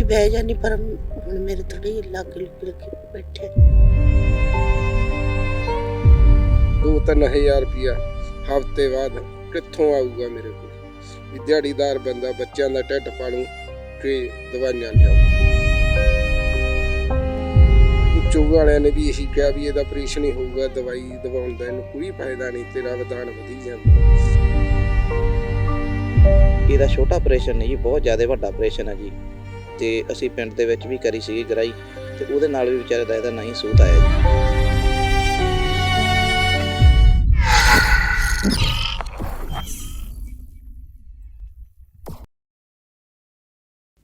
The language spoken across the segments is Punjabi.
ਜੀ ਬਹਿ ਜਾਨੀ ਪਰ ਹੁਣ ਮੇਰੇ ਥੋੜੀ ਲੱਗ ਲੱਗ ਲੱਗ ਬੈਠੇ। ਦੋ ਤਿੰਨ ਹਜ਼ਾਰ ਰੁਪਇਆ ਹਫ਼ਤੇ ਬਾਅਦ ਕਿੱਥੋਂ ਆਊਗਾ ਮੇਰੇ ਕੋਲ? ਵੀ ਦਿਹਾੜੀਦਾਰ ਬੰਦਾ ਬੱਚਿਆਂ ਦਾ ਢਿੱਡ ਪਾਲੂ ਤੇ ਦਵਾਈਆਂ ਲਿਆਉ ਚੋਗ ਵਾਲਿਆਂ ਨੇ ਵੀ ਇਹੀ ਕਿਹਾ ਵੀ ਇਹਦਾ ਆਪਰੇਸ਼ਨ ਹੀ ਹੋਊਗਾ ਦਵਾਈ ਦਵਾਉਣ ਦਾ ਇਹਨੂੰ ਕੋਈ ਫਾਇਦਾ ਨਹੀਂ ਤੇਰਾ ਵਧਾਨ ਵਧੀ ਜਾਂਦਾ। ਇਹਦਾ ਛੋਟਾ ਆਪਰੇਸ਼ਨ ਨਹੀਂ ਜੀ ਬਹੁਤ ਜ਼ਿਆਦਾ ਵੱਡਾ ਆਪਰੇਸ਼ਨ ਹੈ ਜੀ। ਤੇ ਅਸੀਂ ਪਿੰਡ ਦੇ ਵਿੱਚ ਵੀ ਕਰੀ ਸੀਗੀ ਗਰਾਈ ਤੇ ਉਹਦੇ ਨਾਲ ਵੀ ਵਿਚਾਰੇ ਦਾ ਇਹਦਾ ਨਹੀਂ ਸੂਤ ਆਇਆ ਜੀ।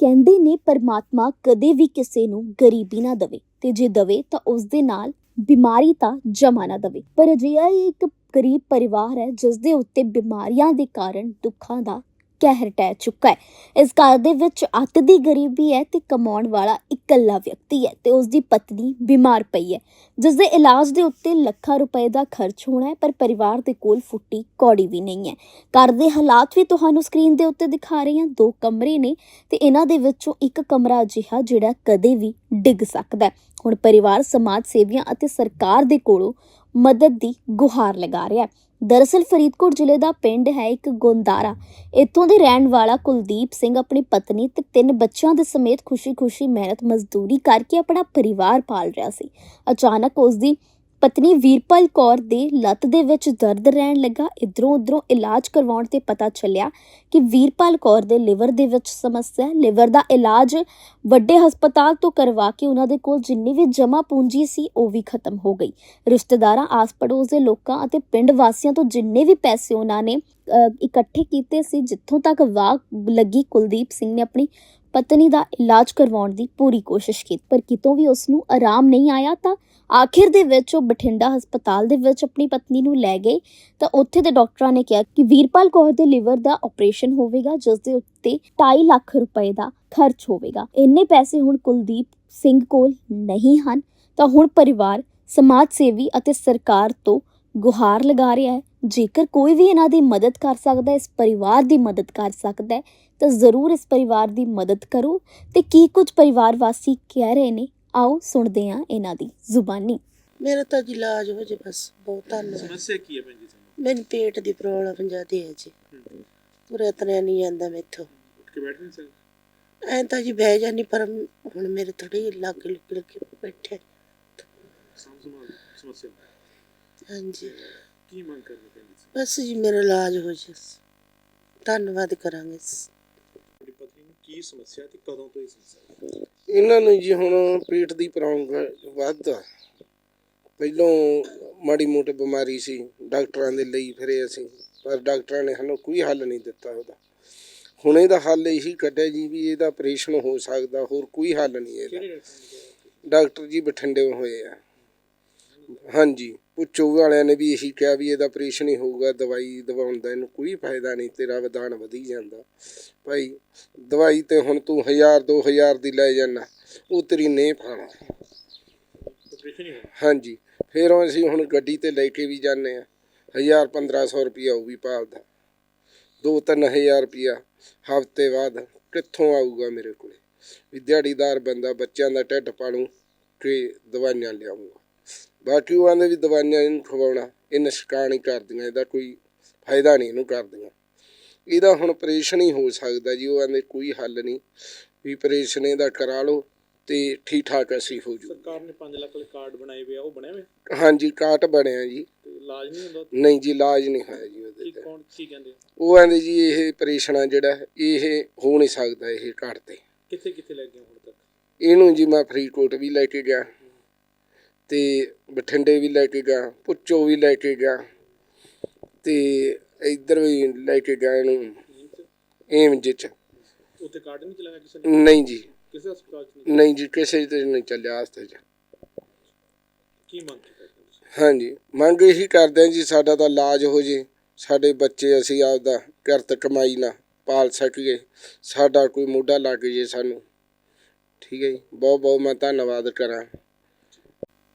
ਕਹਿੰਦੇ ਨੇ ਪਰਮਾਤਮਾ ਕਦੇ ਵੀ ਕਿਸੇ ਨੂੰ ਗਰੀਬੀ ਨਾ ਦਵੇ ਤੇ ਜੇ ਦਵੇ ਤਾਂ ਉਸ ਦੇ ਨਾਲ ਬਿਮਾਰੀ ਤਾਂ ਜਮਾ ਨਾ ਦਵੇ। ਪਰ ਅਜਿਹਾ ਹੀ ਇੱਕ ਗਰੀਬ ਪਰਿਵਾਰ ਹੈ ਜਿਸ ਦੇ ਉੱਤੇ ਬਿਮਾਰੀਆਂ ਦੇ ਕਾਰਨ ਦੁੱਖਾਂ ਦਾ ਕਹਿਰ ਟਹਿ ਚੁੱਕਾ ਹੈ। ਇਸ ਘਰ ਦੇ ਵਿੱਚ ਅੱਤ ਦੀ ਗਰੀਬੀ ਹੈ ਤੇ ਕਮਾਉਣ ਵਾਲਾ ਇਕੱਲਾ ਵਿਅਕਤੀ ਹੈ ਤੇ ਉਸ ਦੀ ਪਤਨੀ ਬਿਮਾਰ ਪਈ ਹੈ। ਜਿਸ ਦੇ ਇਲਾਜ ਦੇ ਉੱਤੇ ਲੱਖਾਂ ਰੁਪਏ ਦਾ ਖਰਚ ਹੋਣਾ ਹੈ, ਪਰ ਪਰਿਵਾਰ ਦੇ ਕੋਲ ਫੁੱਟੀ ਕੌੜੀ ਵੀ ਨਹੀਂ ਹੈ। ਘਰ ਦੇ ਹਾਲਾਤ ਵੀ ਤੁਹਾਨੂੰ ਸਕਰੀਨ ਦੇ ਉੱਤੇ ਦਿਖਾ ਰਹੇ ਹਾਂ। ਦੋ ਕਮਰੇ ਨੇ ਤੇ ਇਹਨਾਂ ਦੇ ਵਿੱਚੋਂ ਇੱਕ ਕਮਰਾ ਅਜਿਹਾ ਜਿਹੜਾ ਕਦੇ ਵੀ ਡਿੱਗ ਸਕਦਾ ਹੈ। ਹੁਣ ਪਰਿਵਾਰ, ਸਮਾਜ ਸੇਵੀਆਂ ਅਤੇ ਸਰਕਾਰ ਦੇ ਕੋਲੋਂ ਮਦਦ ਦੀ ਗੁਹਾਰ ਲਗਾ ਰਿਹਾ ਹੈ। ਦਰਅਸਲ ਫਰੀਦਕੋਟ ਜ਼ਿਲ੍ਹੇ ਦਾ ਪਿੰਡ ਹੈ ਇੱਕ ਗੋਂਦਾਰਾ। ਇੱਥੋਂ ਦੇ ਰਹਿਣ ਵਾਲਾ ਕੁਲਦੀਪ ਸਿੰਘ ਆਪਣੀ ਪਤਨੀ ਤੇ ਤਿੰਨ ਬੱਚਿਆਂ ਦੇ ਸਮੇਤ ਖੁਸ਼ੀ-ਖੁਸ਼ੀ, ਮਿਹਨਤ, ਮਜ਼ਦੂਰੀ ਕਰਕੇ ਆਪਣਾ ਪਰਿਵਾਰ ਪਾਲ ਰਿਹਾ ਸੀ। ਅਚਾਨਕ ਉਸ ਦੀ ਪਤਨੀ ਵੀਰਪਾਲ ਕੌਰ ਦੇ ਲੱਤ ਦੇ ਵਿੱਚ ਦਰਦ ਰਹਿਣ ਲੱਗਾ। ਇਧਰੋਂ ਉਧਰੋਂ ਇਲਾਜ ਕਰਵਾਉਣ ਤੇ ਪਤਾ ਚੱਲਿਆ ਕਿ ਵੀਰਪਾਲ ਕੌਰ ਦੇ ਲਿਵਰ ਦੇ ਵਿੱਚ ਸਮੱਸਿਆ ਹੈ। ਲਿਵਰ ਦਾ ਇਲਾਜ ਵੱਡੇ ਹਸਪਤਾਲ ਤੋਂ ਕਰਵਾ ਕੇ ਉਹਨਾਂ ਦੇ ਕੋਲ ਜਿੰਨੀ ਵੀ ਜਮ੍ਹਾਂ ਪੂੰਜੀ ਸੀ, ਉਹ ਵੀ ਖਤਮ ਹੋ ਗਈ। ਰਿਸ਼ਤੇਦਾਰਾਂ, ਆਸ-ਪੜੋਸ ਦੇ ਲੋਕਾਂ ਅਤੇ ਪਿੰਡ ਵਾਸੀਆਂ ਤੋਂ ਜਿੰਨੇ ਵੀ ਪੈਸੇ ਉਹਨਾਂ ਨੇ ਇਕੱਠੇ ਕੀਤੇ ਸੀ, ਜਿੱਥੋਂ ਤੱਕ ਵਾਹ ਲੱਗੀ ਕੁਲਦੀਪ ਸਿੰਘ ਨੇ ਆਪਣੀ ਪਤਨੀ ਦਾ ਇਲਾਜ ਕਰਵਾਉਣ ਦੀ ਪੂਰੀ ਕੋਸ਼ਿਸ਼ ਕੀਤੀ, ਪਰ ਕਿਤੋਂ ਵੀ ਉਸ ਨੂੰ ਆਰਾਮ ਨਹੀਂ ਆਇਆ ਤਾਂ ਆਖਿਰ ਦੇ ਵਿੱਚ ਉਹ ਬਠਿੰਡਾ ਹਸਪਤਾਲ ਦੇ ਵਿੱਚ ਆਪਣੀ ਪਤਨੀ ਨੂੰ ਲੈ ਗਏ। ਤਾਂ ਉੱਥੇ ਦੇ ਡਾਕਟਰਾਂ ਨੇ ਕਿਹਾ ਕਿ ਵੀਰਪਾਲ ਕੌਰ ਦੇ ਲਿਵਰ ਦਾ ਆਪਰੇਸ਼ਨ ਹੋਵੇਗਾ, ਜਿਸ ਦੇ ਉੱਤੇ 2.5 ਲੱਖ ਰੁਪਏ ਦਾ ਖਰਚ ਹੋਵੇਗਾ। ਇੰਨੇ ਪੈਸੇ ਹੁਣ ਕੁਲਦੀਪ ਸਿੰਘ ਕੋਲ ਨਹੀਂ ਹਨ। ਤਾਂ ਹੁਣ ਪਰਿਵਾਰ, ਸਮਾਜ ਸੇਵੀ ਅਤੇ ਸਰਕਾਰ ਤੋਂ ਗੁਹਾਰ ਲਗਾ ਰਿਹਾ ਹੈ। ਜੇਕਰ ਕੋਈ ਵੀ ਇਹਨਾਂ ਦੀ ਮਦਦ ਕਰ ਸਕਦਾ ਹੈ ਇਸ ਪਰਿਵਾਰ ਦੀ ਮਦਦ ਕਰ ਸਕਦਾ ਹੈ ਤਾਂ ਜ਼ਰੂਰ ਇਸ ਪਰਿਵਾਰ ਦੀ ਮਦਦ ਕਰੋ। ਤੇ ਕੀ ਕੁਝ ਪਰਿਵਾਰ ਵਾਸੀ ਕਹਿ ਰਹੇ ਨੇ ਆਓ ਸੁਣਦੇ ਹਾਂ ਇਹਨਾਂ ਦੀ ਜ਼ੁਬਾਨੀ। ਮੇਰਾ ਤਾਂ ਜੀ ਇਲਾਜ ਹੋ ਜੇ ਬਸ ਬਹੁਤ ਧੰਨਵਾਦ ਸਮੱਸਿਆ ਕੀ ਹੈ ਭੈਣ ਜੀ ਤੁਹਾਨੂੰ? ਮੈਨੂੰ ਪੇਟ ਦੀ ਪ੍ਰੋਬਲਮ ਜ਼ਿਆਦੀ ਹੈ ਜੀ। ਪੂਰਾ ਤਰਿਆ ਨਹੀਂ ਜਾਂਦਾ ਮੈਥੋਂ। ਉੱਠ ਕੇ ਬੈਠ ਨਹੀਂ ਸਕਦੇ? ਐਂ ਤਾਂ ਜੀ ਬਹਿ ਜਾਨੀ ਪਰ ਹੁਣ ਮੇਰੇ ਥੋੜੀ ਲੱਗ ਲੱਗ ਲੱਗ ਬੈਠੇ ਸਮੱਸਿਆ। ਹਾਂਜੀ। ਕੀ ਮੰਗ ਕਰਨੀ ਭੈਣ ਜੀ ਬਸ ਜੀ ਮੇਰਾ ਇਲਾਜ ਹੋ ਜੇ। ਧੰਨਵਾਦ ਕਰਾਂਗੇ। ਤੁਹਾਡੀ ਪਤਨੀ ਨੂੰ ਕੀ ਸਮੱਸਿਆ ਤੇ ਕਦੋਂ ਤੋਂ ਇਹ ਸਮੱਸਿਆ ਹੈ? ਇਹਨਾਂ ਨੂੰ ਜੀ ਹੁਣ ਪੇਟ ਦੀ ਪ੍ਰੋਬਲਮ ਵੱਧਦਾ ਪਹਿਲੋਂ ਮਾੜੀ ਮੋਟੀ ਬਿਮਾਰੀ ਸੀ ਡਾਕਟਰਾਂ ਦੇ ਲਈ ਫਿਰੇ ਅਸੀਂ ਪਰ ਡਾਕਟਰਾਂ ਨੇ ਸਾਨੂੰ ਕੋਈ ਹੱਲ ਨਹੀਂ ਦਿੱਤਾ ਉਹਦਾ। ਹੁਣ ਇਹਦਾ ਹੱਲ ਇਹੀ ਕੱਢਿਆ ਜੀ ਵੀ ਇਹਦਾ ਆਪਰੇਸ਼ਨ ਹੋ ਸਕਦਾ ਹੋਰ ਕੋਈ ਹੱਲ ਨਹੀਂ ਇਹਦਾ। ਕਿਹੜੇ ਡਾਕਟਰ ਨੇ ਕਿਹਾ? ਡਾਕਟਰ ਜੀ ਬਠਿੰਡੇ ਹੋਏ ਆ। ਹਾਂਜੀ ਪੁੱਛੋ ਵਾਲਿਆਂ ਨੇ ਵੀ ਇਹੀ ਕਿਹਾ ਵੀ ਇਹਦਾ ਆਪਰੇਸ਼ਨ ਹੀ ਹੋਊਗਾ ਦਵਾਈ ਦਵਾਉਣ ਦਾ ਇਹਨੂੰ ਕੋਈ ਫਾਇਦਾ ਨਹੀਂ ਤੇਰਾ ਵਧਾਨ ਵਧੀ ਜਾਂਦਾ। ਭਾਈ ਦਵਾਈ ਤੇ ਹੁਣ ਤੂੰ 1000 2000 ਦੀ ਲੈ ਜਾਣਾ ਉਹ ਤੇਰੀ ਨੇ ਫਾਣਾ ਹਾਂਜੀ ਫਿਰ ਅਸੀਂ ਹੁਣ ਗੱਡੀ ਤੇ ਲੈ ਕੇ ਵੀ ਜਾਂਦੇ ਆ 1000 1500 ਰੁਪਿਆ ਉਹ ਵੀ ਪਾਲਦਾ 2-3000 ਰੁਪਿਆ ਹਫ਼ਤੇ ਬਾਅਦ ਕਿੱਥੋਂ ਆਊਗਾ ਮੇਰੇ ਕੋਲੇ? ਵੀ ਦਿਹਾੜੀਦਾਰ ਬੰਦਾ ਬੱਚਿਆਂ ਦਾ ਢਿੱਡ ਪਾਲੂ ਤੇ ਦਵਾਈਆਂ ਲਿਆਉਂਗਾ ਬਾਕੀ ਉਹ ਆਂਦੇ ਵੀ ਦਵਾਈਆਂ ਇਹਨੂੰ ਖਵਾਉਣਾ ਇਹ ਨਸ਼ਕਾਨ ਹੀ ਕਰਦੀਆਂ ਇਹਦਾ ਕੋਈ ਫਾਇਦਾ ਨਹੀਂ ਇਹਨੂੰ ਕਰਦੀਆਂ। ਇਹਦਾ ਹੁਣ ਆਪਰੇਸ਼ਨ ਹੀ ਹੋ ਸਕਦਾ ਜੀ ਉਹ ਆਂਦੇ ਕੋਈ ਹੱਲ ਨਹੀਂ ਵੀ ਆਪਰੇਸ਼ਨ ਇਹਦਾ ਕਰਾ ਲਓ ਤੇ ਠੀਕ ਠਾਕ ਅਸੀਂ ਹੋ ਜੂ। ਸਰਕਾਰ ਨੇ 5 ਲੱਖ ਵਾਲੇ ਕਾਰਡ ਬਣਾਏ ਹੋਏ ਆ ਉਹ ਬਣੇ ਹੋਏ ਹਾਂਜੀ ਕਾਟ ਬਣਿਆ ਜੀ। ਇਲਾਜ ਨਹੀਂ ਹੁੰਦਾ ਨਹੀਂ ਜੀ ਇਲਾਜ ਨਹੀਂ ਹੋਇਆ ਜੀ ਉਹਦੇ ਤੇ। ਕੌਣ ਕੀ ਕਹਿੰਦੇ? ਉਹ ਆਂਦੇ ਜੀ ਇਹ ਆਪਰੇਸ਼ਨ ਆ ਜਿਹੜਾ ਇਹ ਹੋ ਨਹੀਂ ਸਕਦਾ ਇਹ ਘਰ ਤੇ। ਕਿੱਥੇ ਕਿੱਥੇ ਲੈ ਗਏ ਹੁਣ ਤੱਕ? ਇਹਨੂੰ ਜੀ ਮੈਂ ਫਰੀਦਕੋਟ ਵੀ ਲੈ ਕੇ ਗਿਆ। ਤੇ ਬਠਿੰਡੇ ਵੀ ਲੈ ਕੇ ਗਿਆ ਪੁੱਚੋ ਵੀ ਲੈ ਕੇ ਗਿਆ ਤੇ ਇੱਧਰ ਵੀ ਲੈ ਕੇ ਗਿਆ ਇਹਨੂੰ? ਏਮਜ ਚ। ਉੱਥੇ ਕਾਰਡ ਨਹੀਂ ਚਲਾਇਆ ਕਿਸੇ ਨੇ? ਨਹੀਂ ਜੀ। ਕਿਸੇ ਹਸਪਤਾਲ ਚ ਨਹੀਂ? ਨਹੀਂ ਜੀ ਕਿਸੇ ਤੇ ਨਹੀਂ ਚੱਲਿਆ ਹਸਤੇ ਚ ਕੀ ਮੰਗ ਕਰਦੇ ਹੋ ਤੁਸੀਂ? ਹਾਂਜੀ ਮੰਗ ਇਹੀ ਕਰਦੇ ਹਾਂ ਜੀ ਸਾਡਾ ਤਾਂ ਇਲਾਜ ਹੋ ਜੇ ਸਾਡੇ ਬੱਚੇ ਅਸੀਂ ਆਪਦਾ ਕਿਰਤ ਕਮਾਈ ਨਾਲ ਪਾਲ ਸਕੀਏ ਸਾਡਾ ਕੋਈ ਮੋਢਾ ਲੱਗ ਜੇ ਸਾਨੂੰ। ਠੀਕ ਹੈ ਜੀ ਬਹੁਤ ਬਹੁਤ ਮੈਂ ਧੰਨਵਾਦ ਕਰਾਂ।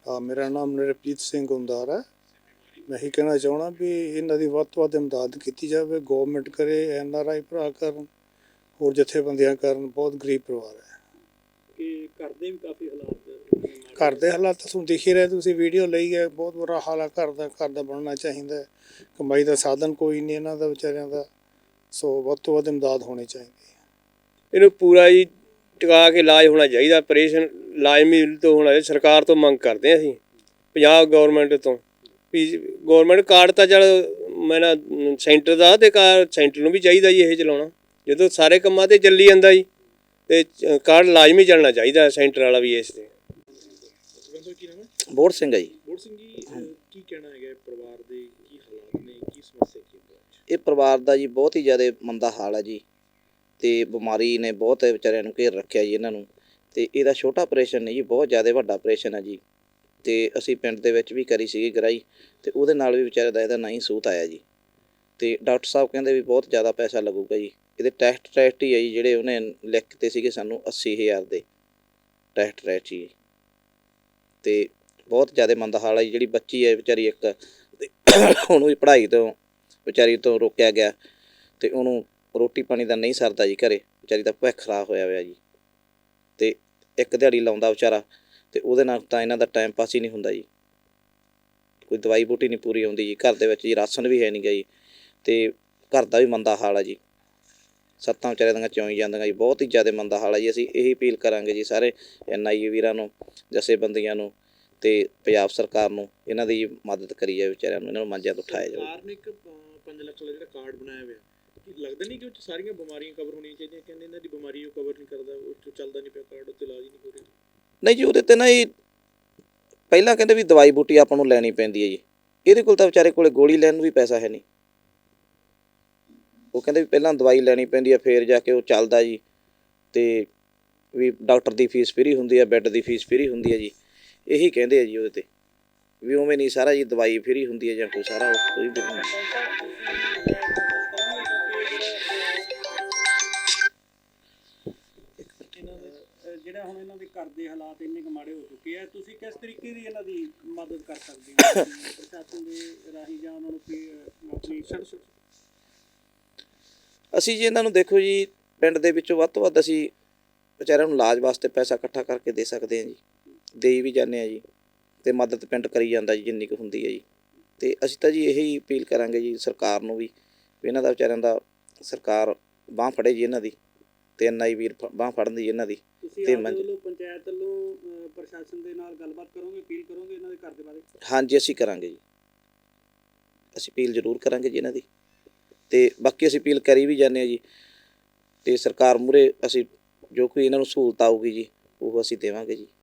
ਹਾਂ ਮੇਰਾ ਨਾਮ ਨਿਰਪਜੀਤ ਸਿੰਘ ਗੁੰਦਾਰ ਹੈ। ਮੈਂ ਇਹ ਕਹਿਣਾ ਚਾਹਣਾ ਵੀ ਇਹਨਾਂ ਦੀ ਵੱਧ ਤੋਂ ਵੱਧ ਇਮਦਾਦ ਕੀਤੀ ਜਾਵੇ ਗਵਰਨਮੈਂਟ ਕਰੇ ਐਨ ਆਰ ਆਈ ਭਰਾ ਕਰਨ ਹੋਰ ਜਥੇਬੰਦੀਆਂ ਕਰਨ ਬਹੁਤ ਗਰੀਬ ਪਰਿਵਾਰ ਹੈ। ਕਿ ਘਰ ਦੇ ਵੀ ਕਾਫੀ ਹਾਲਾਤ ਘਰ ਦੇ ਹਾਲਾਤ ਤੁਹਾਨੂੰ ਦਿਖ ਹੀ ਰਹੇ ਤੁਸੀਂ ਵੀਡੀਓ ਲਈ ਹੈ ਬਹੁਤ ਬੁਰਾ ਹਾਲ ਹੈ ਘਰ ਦਾ ਘਰ ਦਾ ਬਣਨਾ ਚਾਹੀਦਾ। ਕਮਾਈ ਦਾ ਸਾਧਨ ਕੋਈ ਨਹੀਂ ਇਹਨਾਂ ਦਾ ਵਿਚਾਰਿਆਂ ਦਾ। ਸੋ ਵੱਧ ਤੋਂ ਵੱਧ ਇਮਦਾਦ ਹੋਣੀ ਚਾਹੀਦੀ ਹੈ। ਇਹਨੂੰ ਪੂਰਾ ਹੀ ਟਿਕਾ ਕੇ ਇਲਾਜ ਹੋਣਾ ਚਾਹੀਦਾ ਆਪਰੇਸ਼ਨ ਲਾਜ਼ਮੀ ਤੋਂ ਹੋਣਾ ਚਾਹੀਦਾ ਸਰਕਾਰ ਤੋਂ ਮੰਗ ਕਰਦੇ ਹਾਂ ਅਸੀਂ ਪੰਜਾਬ ਗਵਰਨਮੈਂਟ ਤੋਂ। ਵੀ ਗਵਰਨਮੈਂਟ ਕਾਰਡ ਤਾਂ ਚੱਲ ਮੈਂ ਨਾ ਸੈਂਟਰ ਦਾ ਤੇ ਕਾਰ ਸੈਂਟਰ ਨੂੰ ਵੀ ਚਾਹੀਦਾ ਜੀ ਇਹ ਚਲਾਉਣਾ ਜਦੋਂ ਸਾਰੇ ਕੰਮਾਂ ਤੇ ਚੱਲੀ ਜਾਂਦਾ ਜੀ ਤੇ ਕਾਰਡ ਲਾਜ਼ਮੀ ਚੱਲਣਾ ਚਾਹੀਦਾ ਸੈਂਟਰ ਵਾਲਾ ਵੀ ਇਸ ਤੇ। ਬੋੜ ਸਿੰਘ ਜੀ। ਬੋੜ ਸਿੰਘ ਜੀ ਕੀ ਕਹਿਣਾ ਹੈਗਾ ਪਰਿਵਾਰ ਦੇ ਕੀ ਹਾਲਾਤ ਨੇ ਕੀ ਸਮੱਸਿਆ ਕੀ ਹੈ ਇਹ ਪਰਿਵਾਰ ਦਾ ਜੀ ਬਹੁਤ ਹੀ ਜ਼ਿਆਦਾ ਮੰਦਾ ਹਾਲ ਹੈ ਜੀ। ਤੇ ਬਿਮਾਰੀ ਨੇ ਬਹੁਤ ਵਿਚਾਰਿਆਂ ਨੂੰ ਘੇਰ ਰੱਖਿਆ ਜੀ ਇਹਨਾਂ ਨੂੰ। ਤੇ ਇਹਦਾ ਛੋਟਾ ਆਪਰੇਸ਼ਨ ਨਹੀਂ ਜੀ, ਬਹੁਤ ਜ਼ਿਆਦਾ ਵੱਡਾ ਆਪਰੇਸ਼ਨ ਹੈ ਜੀ। ਤੇ ਅਸੀਂ ਪਿੰਡ ਦੇ ਵਿੱਚ ਵੀ ਕਰੀ ਸੀਗੀ ਗਰਾਈ, ਤੇ ਉਹਦੇ ਨਾਲ ਵੀ ਵਿਚਾਰੇ ਦਾ ਇਹਦਾ ਨਹੀਂ ਸੂਤ ਆਇਆ ਜੀ। ਤੇ ਡਾਕਟਰ ਸਾਹਿਬ ਕਹਿੰਦੇ ਵੀ ਬਹੁਤ ਜ਼ਿਆਦਾ ਪੈਸਾ ਲੱਗੂਗਾ ਜੀ। ਇਹਦੇ ਟੈਸਟ ਟੈਸਟ ਹੀ ਹੈ ਜੀ, ਜਿਹੜੇ ਉਹਨੇ ਲਿਖ ਦਿੱਤੇ ਸੀਗੇ ਸਾਨੂੰ 80000 ਦੇ ਟੈਸਟ ਟੈਸਟ ਜੀ। ਤੇ ਬਹੁਤ ਜ਼ਿਆਦਾ ਮੰਦ ਹਾਲ ਹੈ ਜੀ, ਜਿਹੜੀ ਬੱਚੀ ਹੈ ਵਿਚਾਰੀ ਇੱਕ। ਤੇ ਉਹਨੂੰ ਵੀ ਪੜ੍ਹਾਈ ਤੋਂ, ਵਿਚਾਰੀ ਤੋਂ ਰੋਕਿਆ ਗਿਆ। ਤੇ ਉਹਨੂੰ ਰੋਟੀ ਪਾਣੀ ਦਾ ਨਹੀਂ ਸਰਦਾ ਜੀ ਘਰੇ, ਵਿਚਾਰੀ ਦਾ ਭਵਿੱਖ ਖਰਾਬ ਹੋਇਆ ਹੋਇਆ ਜੀ। ਤੇ ਇੱਕ ਦਿਹਾੜੀ ਲਾਉਂਦਾ ਵਿਚਾਰਾ, ਤੇ ਉਹਦੇ ਨਾਲ ਤਾਂ ਇਹਨਾਂ ਦਾ ਟਾਈਮ ਪਾਸ ਹੀ ਨਹੀਂ ਹੁੰਦਾ ਜੀ। ਕੋਈ ਦਵਾਈ ਬੂਟੀ ਨਹੀਂ ਪੂਰੀ ਆਉਂਦੀ ਜੀ, ਘਰ ਦੇ ਵਿੱਚ ਜੀ, ਰਾਸ਼ਨ ਵੀ ਹੈ ਨਹੀਂ ਗਾ ਜੀ। ਤੇ ਘਰ ਦਾ ਵੀ ਮੰਦਾ ਹਾਲ ਆ ਜੀ। ਸੱਤਾਂ ਵਿਚਾਰੇ ਦੀਆਂ ਚੋਈ ਜਾਂਦੀਆਂ ਜੀ, ਬਹੁਤ ਹੀ ਜ਼ਿਆਦਾ ਮੰਦਾ ਹਾਲ ਆ ਜੀ। ਅਸੀਂ ਇਹੀ ਅਪੀਲ ਕਰਾਂਗੇ ਜੀ ਸਾਰੇ ਐਨਆਈਏ ਵੀਰਾਂ ਨੂੰ, ਜਥੇਬੰਦੀਆਂ ਨੂੰ ਤੇ ਪੰਜਾਬ ਸਰਕਾਰ ਨੂੰ, ਇਹਨਾਂ ਦੀ ਮਦਦ ਕਰੀ ਜਾਵੇ ਵਿਚਾਰਿਆਂ ਨੂੰ, ਇਹਨਾਂ ਨੂੰ ਮੰਜਿਆਂ ਤੋਂ ਉਠਾਇਆ ਜਾਵੇ। ਸਰਕਾਰ ਨੇ ਇੱਕ 5 ਲੱਖ ਵਾਲਾ ਜਿਹੜਾ ਕਾਰਡ ਬਣਾਇਆ ਹੋਇਆ। ਲੱਗਦਾ ਨਹੀਂ ਕਿ ਉਹ 'ਚ ਸਾਰੀਆਂ ਬਿਮਾਰੀਆਂ ਕਵਰ ਹੋਣੀਆਂ ਚਾਹੀਦੀਆਂ? ਕਹਿੰਦੇ ਇਹਨਾਂ ਦੀ ਬਿਮਾਰੀ ਉਹ ਕਵਰ ਨਹੀਂ ਕਰਦਾ, ਉਹ 'ਚੋਂ ਚੱਲਦਾ ਨਹੀਂ ਪਿਆ, ਕਾਰਡ ਉੱਤੇ ਇਲਾਜ ਹੀ ਨਹੀਂ ਹੋ ਰਿਹਾ। ਨਹੀਂ ਜੀ, ਉਹਦੇ ਤੇ ਨਾ ਇਹ ਪਹਿਲਾਂ ਕਹਿੰਦੇ ਵੀ ਦਵਾਈ ਬੂਟੀ ਆਪਾਂ ਨੂੰ ਲੈਣੀ ਪੈਂਦੀ ਹੈ ਜੀ। ਇਹਦੇ ਕੋਲ ਤਾਂ ਵਿਚਾਰੇ ਕੋਲੇ ਗੋਲੀ ਲੈਣ ਨੂੰ ਵੀ ਪੈਸਾ ਹੈ ਨਹੀਂ। ਉਹ ਕਹਿੰਦੇ ਵੀ ਪਹਿਲਾਂ ਦਵਾਈ ਲੈਣੀ ਪੈਂਦੀ ਹੈ, ਫੇਰ ਜਾ ਕੇ ਉਹ ਚੱਲਦਾ ਜੀ। ਤੇ ਵੀ ਡਾਕਟਰ ਦੀ ਫੀਸ ਫ੍ਰੀ ਹੁੰਦੀ ਹੈ, ਬੈੱਡ ਦੀ ਫੀਸ ਫ੍ਰੀ ਹੁੰਦੀ ਹੈ ਜੀ। ਇਹੀ ਕਹਿੰਦੇ ਆ ਜੀ ਉਹਦੇ ਤੇ। ਵੀ ਉਵੇਂ ਨਹੀਂ ਸਾਰਾ ਜੀ ਦਵਾਈ ਫ੍ਰੀ ਹੁੰਦੀ ਹੈ ਜਾਂ ਕੋਈ ਸਾਰਾ ਕੋਈ ਵੀ ਨਹੀਂ। ਘਰ ਦੇ ਹਾਲਾਤ ਇੰਨੇ ਕੁ ਮਾੜੇ ਹੋ ਚੁੱਕੇ ਆ ਤੁਸੀਂ ਕਿਸ ਤਰੀਕੇ ਦੀ ਇਹਨਾਂ ਦੀ ਮਦਦ ਕਰ ਸਕਦੇ ਹੋ? ਪ੍ਰਸ਼ਾਸਨ ਦੇ ਰਾਹੀਂ ਜਾਂ ਉਹਨਾਂ ਨੂੰ ਕੀ ਆਪਣੀ ਅਸੀਂ ਜੀ ਇਹਨਾਂ ਨੂੰ ਦੇਖੋ ਜੀ ਪਿੰਡ ਦੇ ਵਿੱਚੋਂ ਵੱਧ ਤੋਂ ਵੱਧ ਅਸੀਂ ਵਿਚਾਰਿਆਂ ਨੂੰ ਇਲਾਜ ਵਾਸਤੇ ਪੈਸਾ ਇਕੱਠਾ ਕਰਕੇ ਦੇ ਸਕਦੇ ਹਾਂ ਜੀ। ਦੇਈ ਵੀ ਜਾਂਦੇ ਹਾਂ ਜੀ ਤੇ ਮਦਦ ਪਿੰਡ ਕਰੀ ਜਾਂਦਾ ਜੀ ਜਿੰਨੀ ਕੁ ਹੁੰਦੀ ਹੈ ਜੀ। ਤੇ ਅਸੀਂ ਤਾਂ ਜੀ ਇਹੀ ਅਪੀਲ ਕਰਾਂਗੇ ਜੀ ਸਰਕਾਰ ਨੂੰ ਵੀ ਇਹਨਾਂ ਦਾ ਵਿਚਾਰਿਆਂ ਦਾ ਸਰਕਾਰ ਬਾਹ ਫੜੇ ਜੀ ਇਹਨਾਂ ਦੀ। ਤੇ ਐਨਆਈ ਵੀਰ ਬਾਹ ਫੜਨ ਦੀ ਇਹਨਾਂ ਦੀ ਤੇ ਮੰਜ- ਪੰਚਾਇਤ ਵੱਲੋਂ ਪ੍ਰਸ਼ਾਸਨ ਦੇ ਨਾਲ ਗੱਲਬਾਤ ਕਰੋਗੇ ਅਪੀਲ ਕਰੋਗੇ ਇਹਨਾਂ ਦੇ ਘਰ ਦੇ ਬਾਰੇ? ਹਾਂਜੀ ਅਸੀਂ ਕਰਾਂਗੇ ਜੀ। ਅਸੀਂ ਅਪੀਲ ਜ਼ਰੂਰ ਕਰਾਂਗੇ ਜੀ ਇਹਨਾਂ ਦੀ। ਤੇ ਬਾਕੀ ਅਸੀਂ ਅਪੀਲ ਕਰੀ ਵੀ ਜਾਂਦੇ ਹਾਂ ਜੀ। ਤੇ ਸਰਕਾਰ ਮੂਰੇ ਅਸੀਂ ਜੋ ਕੋਈ ਇਹਨਾਂ ਨੂੰ ਸਹੂਲਤ ਆਊਗੀ ਜੀ ਉਹ ਅਸੀਂ ਦੇਵਾਂਗੇ ਜੀ।